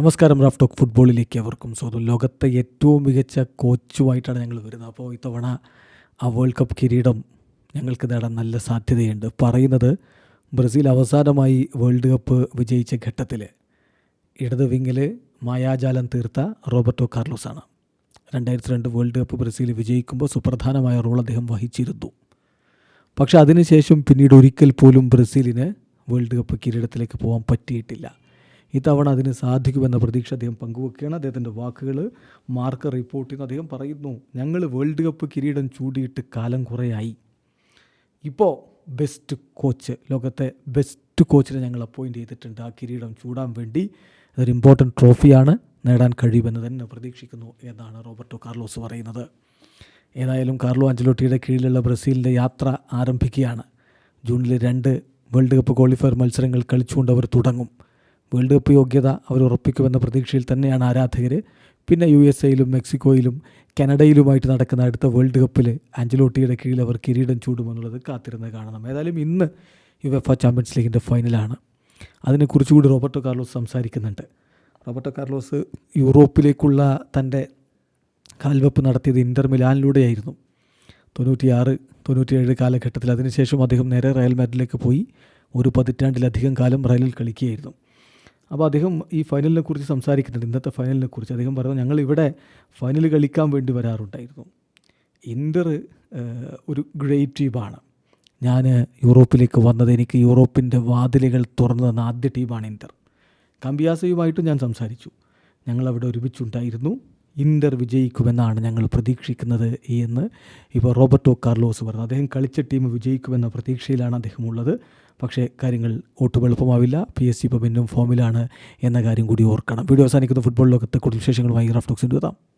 നമസ്കാരം Raf talk ഫുട്ബോളിലേക്ക് അവർക്കും സ്വാഗതം. ലോകത്തെ ഏറ്റവും മികച്ച കോച്ചുമായിട്ടാണ് ഞങ്ങൾ വരുന്നത്. അപ്പോൾ ഇത്തവണ ആ വേൾഡ് കപ്പ് കിരീടം ഞങ്ങൾക്ക് നേടാൻ നല്ല സാധ്യതയുണ്ട്. പറയുന്നത് ബ്രസീൽ അവസാനമായി വേൾഡ് കപ്പ് വിജയിച്ച ഘട്ടത്തിൽ ഇടത് വിങ്ങിൽ മായാജാലം തീർത്ത റോബർട്ടോ കാർലോസാണ്. രണ്ടായിരത്തി രണ്ട് വേൾഡ് കപ്പ് ബ്രസീൽ വിജയിക്കുമ്പോൾ സുപ്രധാനമായ റോൾ അദ്ദേഹം വഹിച്ചിരുന്നു. പക്ഷേ അതിനുശേഷം പിന്നീട് ഒരിക്കൽ പോലും ബ്രസീലിന് വേൾഡ് കപ്പ് കിരീടത്തിലേക്ക് പോകാൻ പറ്റിയിട്ടില്ല. ഇത്തവണ അതിന് സാധിക്കുമെന്ന പ്രതീക്ഷ അദ്ദേഹം പങ്കുവെക്കുകയാണ്. അദ്ദേഹത്തിന്റെ വാക്കുകൾ മാർക്ക് റിപ്പോർട്ട് ചെയ്യുന്നു അദ്ദേഹം പറയുന്നു ഞങ്ങൾ വേൾഡ് കപ്പ് കിരീടം ചൂടിയിട്ട് കാലം കുറേയായി. ഇപ്പോൾ ബെസ്റ്റ് കോച്ച് ലോകത്തെ ബെസ്റ്റ് കോച്ചിനെ ഞങ്ങൾ അപ്പോയിന്റ് ചെയ്തിട്ടുണ്ട്. ആ കിരീടം ചൂടാൻ വേണ്ടി അതൊരു ഇമ്പോർട്ടന്റ് ട്രോഫിയാണ് നേടാൻ കഴിയുമെന്ന് തന്നെ പ്രതീക്ഷിക്കുന്നു എന്നാണ് റോബർട്ടോ കാർലോസ് പറയുന്നത്. ഏതായാലും കാർലോ അഞ്ചലോട്ടിയുടെ കീഴിലുള്ള ബ്രസീലിന്റെ യാത്ര ആരംഭിക്കുകയാണ്. ജൂണിൽ രണ്ട് വേൾഡ് കപ്പ് ക്വാളിഫയർ മത്സരങ്ങൾ കളിച്ചുകൊണ്ട് അവർ തുടങ്ങും. വേൾഡ് കപ്പ് യോഗ്യത അവർ ഉറപ്പിക്കുമെന്ന പ്രതീക്ഷയിൽ തന്നെയാണ് ആരാധകർ. പിന്നെ യു എസ് എയിലും മെക്സിക്കോയിലും കനഡയിലുമായിട്ട് നടക്കുന്ന അടുത്ത വേൾഡ് കപ്പിൽ ആഞ്ചലോട്ടിയുടെ കീഴിൽ അവർ കിരീടം ചൂടുമെന്നുള്ളത് കാത്തിരുന്ന് കാണണം. ഏതായാലും ഇന്ന് യു എഫ് ചാമ്പ്യൻസ് ലീഗിന്റെ ഫൈനലാണ്. അതിനെക്കുറിച്ച് കൂടി റോബർട്ടോ കാർലോസ് സംസാരിക്കുന്നുണ്ട്. റോബർട്ടോ കാർലോസ് യൂറോപ്പിലേക്കുള്ള തന്റെ കാൽവെപ്പ് നടത്തിയത് ഇന്റർ മിലാനിലൂടെയായിരുന്നു. തൊണ്ണൂറ്റിയാറ് തൊണ്ണൂറ്റിയേഴ് കാലഘട്ടത്തിൽ. അതിനുശേഷം അദ്ദേഹം നേരെ റയൽ മാഡ്രിഡിലേക്ക് പോയി. ഒരു പതിറ്റാണ്ടിലധികം കാലം റയലിൽ കളിക്കുകയായിരുന്നു. അപ്പോൾ അദ്ദേഹം ഈ ഫൈനലിനെ കുറിച്ച് സംസാരിക്കുന്നുണ്ട്. ഇന്നത്തെ ഫൈനലിനെ കുറിച്ച്. അദ്ദേഹം പറഞ്ഞു ഞങ്ങൾ ഇവിടെ ഫൈനൽ കളിക്കാൻ വേണ്ടി വരാറുണ്ടായിരുന്നു. ഇന്റർ ഒരു ഗ്രേറ്റ് ടീമാണ് ഞാൻ യൂറോപ്പിലേക്ക് വന്നത് എനിക്ക് യൂറോപ്പിന്റെ വാതിലുകൾ തുറന്നു തന്ന ആദ്യ ടീമാണ് ഇന്റർ കമ്പിയാസയുമായിട്ട് ഞാൻ സംസാരിച്ചു. ഞങ്ങളവിടെ ഒരുമിച്ചുണ്ടായിരുന്നു. ഇന്റർ വിജയിക്കുമെന്നാണ് ഞങ്ങൾ പ്രതീക്ഷിക്കുന്നത് എന്ന് ഇപ്പോൾ റോബർട്ടോ കാർലോസ് പറഞ്ഞു. അദ്ദേഹം കളിച്ച ടീം വിജയിക്കുമെന്ന പ്രതീക്ഷയിലാണ് അദ്ദേഹം ഉള്ളത്. പക്ഷേ കാര്യങ്ങൾ ഒട്ടും എളുപ്പമാവില്ല. പി എസ് സി ഇപ്പോൾ പിന്നും ഫോമിലാണ് എന്ന കാര്യം കൂടി ഓർക്കണം. വീഡിയോ അവസാനിക്കുന്ന. ഫുട്ബോൾ കൂടുതൽ വിശേഷങ്ങളുമായി റഫ് ടോക്സിന്റെ എത്താം